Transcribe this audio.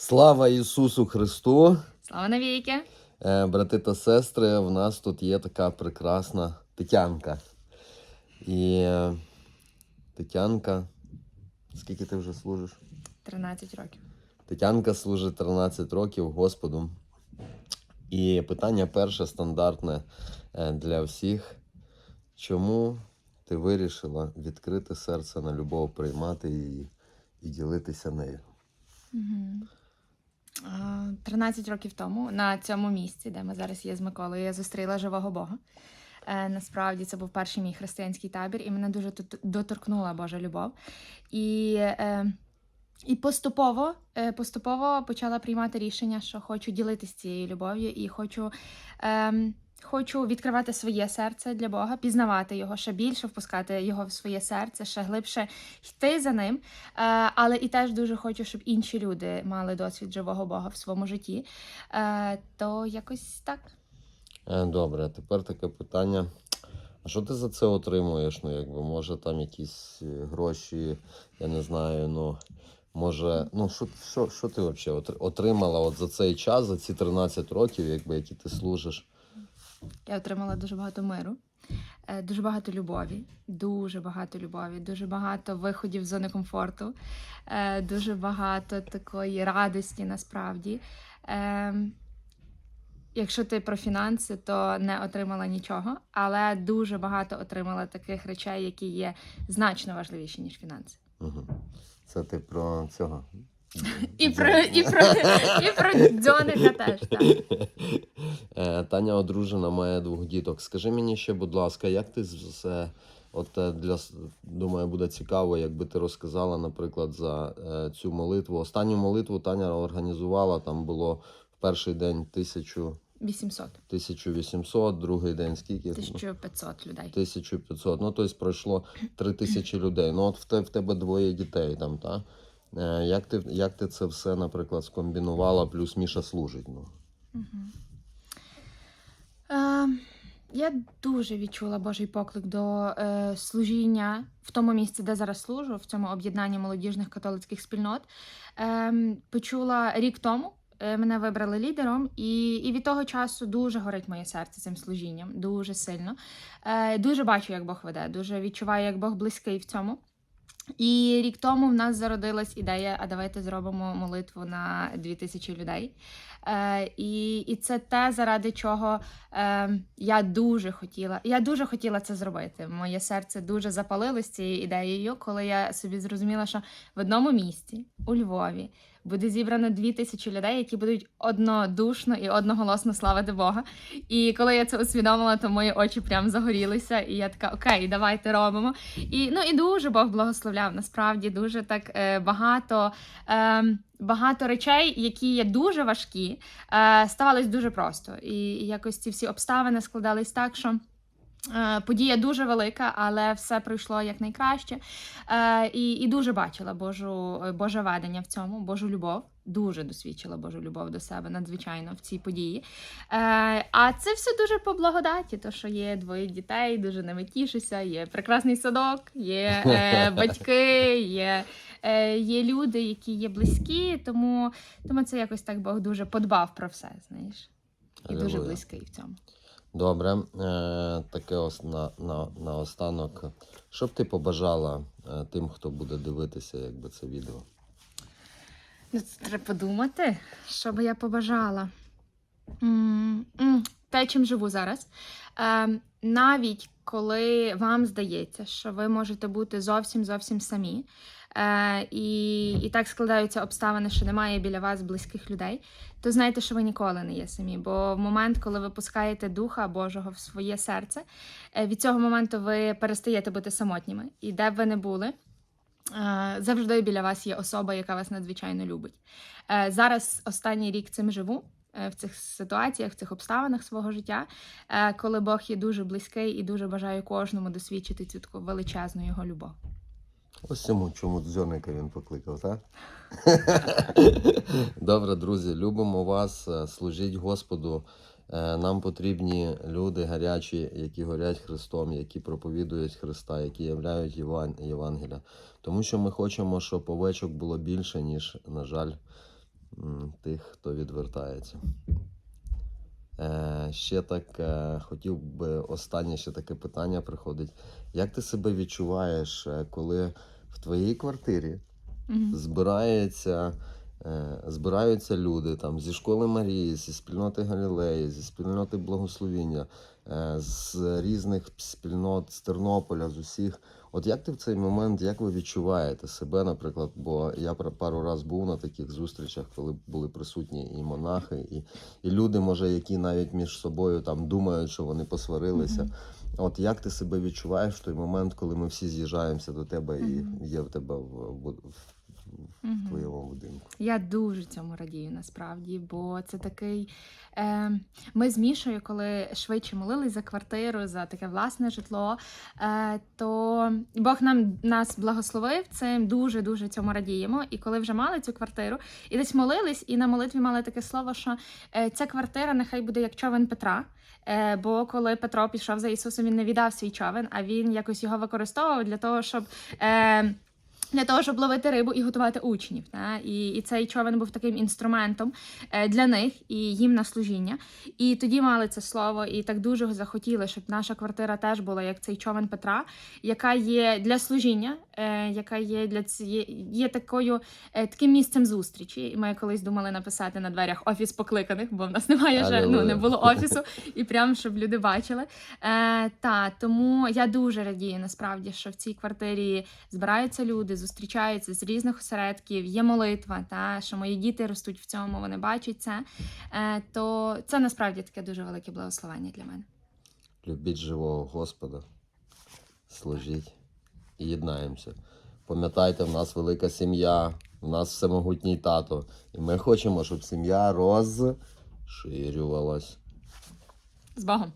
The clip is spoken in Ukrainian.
Слава Ісусу Христу! Слава навіки! Е, Брати та сестри, в нас тут є така прекрасна Тетянка. І е, Тетянка, скільки ти вже служиш? 13 років. Тетянка служить 13 років Господу. І питання перше стандартне е, для всіх. Чому ти вирішила відкрити серце на любов, приймати її і ділитися нею? Угу. 13 років тому на цьому місці, де ми зараз є з Миколою, я зустріла живого Бога. Е, насправді це був перший мій християнський табір, і мене дуже доторкнула Божа любов. І, е, і поступово, е, поступово почала приймати рішення, що хочу ділитися цією любов'ю і хочу. Е, Хочу відкривати своє серце для Бога, пізнавати його ще більше, впускати його в своє серце, ще глибше йти за ним. Е, але і теж дуже хочу, щоб інші люди мали досвід живого Бога в своєму житті. Е, то якось так. Е, Добре, тепер таке питання. А що ти за це отримуєш? Ну, якби, може, там якісь гроші, я не знаю, ну. Може, ну що, що, що ти взагалі отримала от за цей час, за ці 13 років, якби, які ти служиш? Я отримала дуже багато миру, е, дуже багато любові, дуже багато любові, дуже багато виходів з зони комфорту, е, дуже багато такої радості насправді. Е, Якщо ти про фінанси, то не отримала нічого, але дуже багато отримала таких речей, які є значно важливіші, ніж фінанси. Це ти про цього. І про, і про, і про дзьоника теж так. Е, Таня одружена, має двох діток. Скажи мені ще, будь ласка, як ти все. От е, для думаю, буде цікаво, якби ти розказала, наприклад, за е, цю молитву. Останню молитву Таня організувала. Там було в перший день тисячу, 800, 1800, другий день скільки? 1500 людей. 1500. Ну, тобто пройшло 3000 людей. Ну, от в, в тебе двоє дітей там, та? Е, як, ти, як ти це все, наприклад, скомбінувала, плюс Міша служить? Ну? Е, я дуже відчула Божий поклик до е, служіння в тому місці, де зараз служу, в цьому об'єднанні молодіжних католицьких спільнот. Е, почула рік тому. е, Мене вибрали лідером, і, і від того часу дуже горить моє серце цим служінням, дуже сильно. Е, дуже бачу, як Бог веде, дуже відчуваю, як Бог близький в цьому. І рік тому в нас зародилась ідея: а давайте зробимо молитву на 2000 людей. Е, і, і це те, заради чого е, я дуже хотіла. Я дуже хотіла це зробити. Моє серце дуже запалилось цією ідеєю, коли я собі зрозуміла, що в одному місті у Львові буде зібрано 2000 людей, які будуть однодушно і одноголосно славити Бога. І коли я це усвідомила, то мої очі прям загорілися, і я така: окей, давайте робимо. І ну і дуже Бог благословляв. Насправді дуже так е, багато. Е, Багато речей, які є дуже важкі, е, ставались дуже просто. І якось ці всі обставини складались так, що подія дуже велика, але все пройшло якнайкраще. Е, і, і дуже бачила Божу, Боже ведення в цьому, Божу любов. Дуже досвідчила Божу любов до себе надзвичайно в цій події. Е, а це все дуже по благодаті, то що є двоє дітей, дуже ними тішуся, є прекрасний садок, є е, батьки, є, е, є люди, які є близькі, тому, тому це якось так Бог дуже подбав про все, знаєш. І дуже близький в цьому. Добре, е, таке ос, на, на, на останок. Що б ти побажала е, тим, хто буде дивитися якби, це відео? Ну, це треба подумати, що би я побажала. М, м, Те, чим живу зараз. Е, навіть коли вам здається, що ви можете бути зовсім зовсім самі, і, і так складаються обставини, що немає біля вас близьких людей, то знайте, що ви ніколи не є самі. Бо в момент, коли ви пускаєте Духа Божого в своє серце, е, від цього моменту ви перестаєте бути самотніми. І де б ви не були, е, завжди біля вас є особа, яка вас надзвичайно любить. Е, Зараз останній рік цим живу. е, В цих ситуаціях, в цих обставинах свого життя, е, коли Бог є дуже близький і дуже бажаю кожному досвідчити цю таку величезну його любов. Ось цьому чому дзьоника він покликав, так? Добре, друзі, любимо вас, е, служіть Господу. Е, Нам потрібні люди гарячі, які горять Христом, які проповідують Христа, які являють Єван- Євангелія. Тому що ми хочемо, щоб овечок було більше, ніж, на жаль, тих, хто відвертається. Е, ще так е, хотів би останнє ще таке питання приходить. Як ти себе відчуваєш, е, коли в твоїй квартирі Мгм. збирається, е, збираються люди там зі школи Марії, зі спільноти Галілеї, зі спільноти Благословіння, е, з різних спільнот з Тернополя, з усіх. От як ти в цей момент, як ви відчуваєте себе, наприклад? Бо я пар- пару раз був на таких зустрічах, коли були присутні і монахи, і, і люди, може, які навіть між собою там думають, що вони посварилися. Мгм. От як ти себе відчуваєш в той момент, коли ми всі з'їжджаємося до тебе і є в тебе в, в, Мгм. в твоєму будинку? Я дуже цьому радію насправді, бо це такий. Е, ми з Мішою, коли швидше молились за квартиру, за таке власне житло, е, то Бог нам нас благословив цим, дуже дуже цьому радіємо. І коли вже мали цю квартиру, і десь молились, і на молитві мали таке слово, що е, ця квартира нехай буде як човен Петра. Е, бо коли Петро пішов за Ісусом, він не віддав свій човен, а він якось його використовував для того, щоб. Е, для того, щоб ловити рибу і готувати учнів. Та? І, і цей човен був таким інструментом е, для них і їм на служіння. І тоді мали це слово, і так дуже захотіли, щоб наша квартира теж була як цей човен Петра, яка є для служіння, яка є для цієї є такою е, таким місцем зустрічі. І ми колись думали написати на дверях офіс покликаних, бо в нас немає вже ну не було офісу, і прям щоб люди бачили. Е, та тому я дуже радію насправді, що в цій квартирі збираються люди, зустрічаються з різних осередків, є молитва, та що мої діти ростуть в цьому, вони бачать це. Е, то це насправді таке дуже велике благословення для мене. Любіть живого Господа, служіть і єднаємося. Пам'ятайте, в нас велика сім'я, в нас всемогутній тато. І ми хочемо, щоб сім'я розширювалась. З Богом!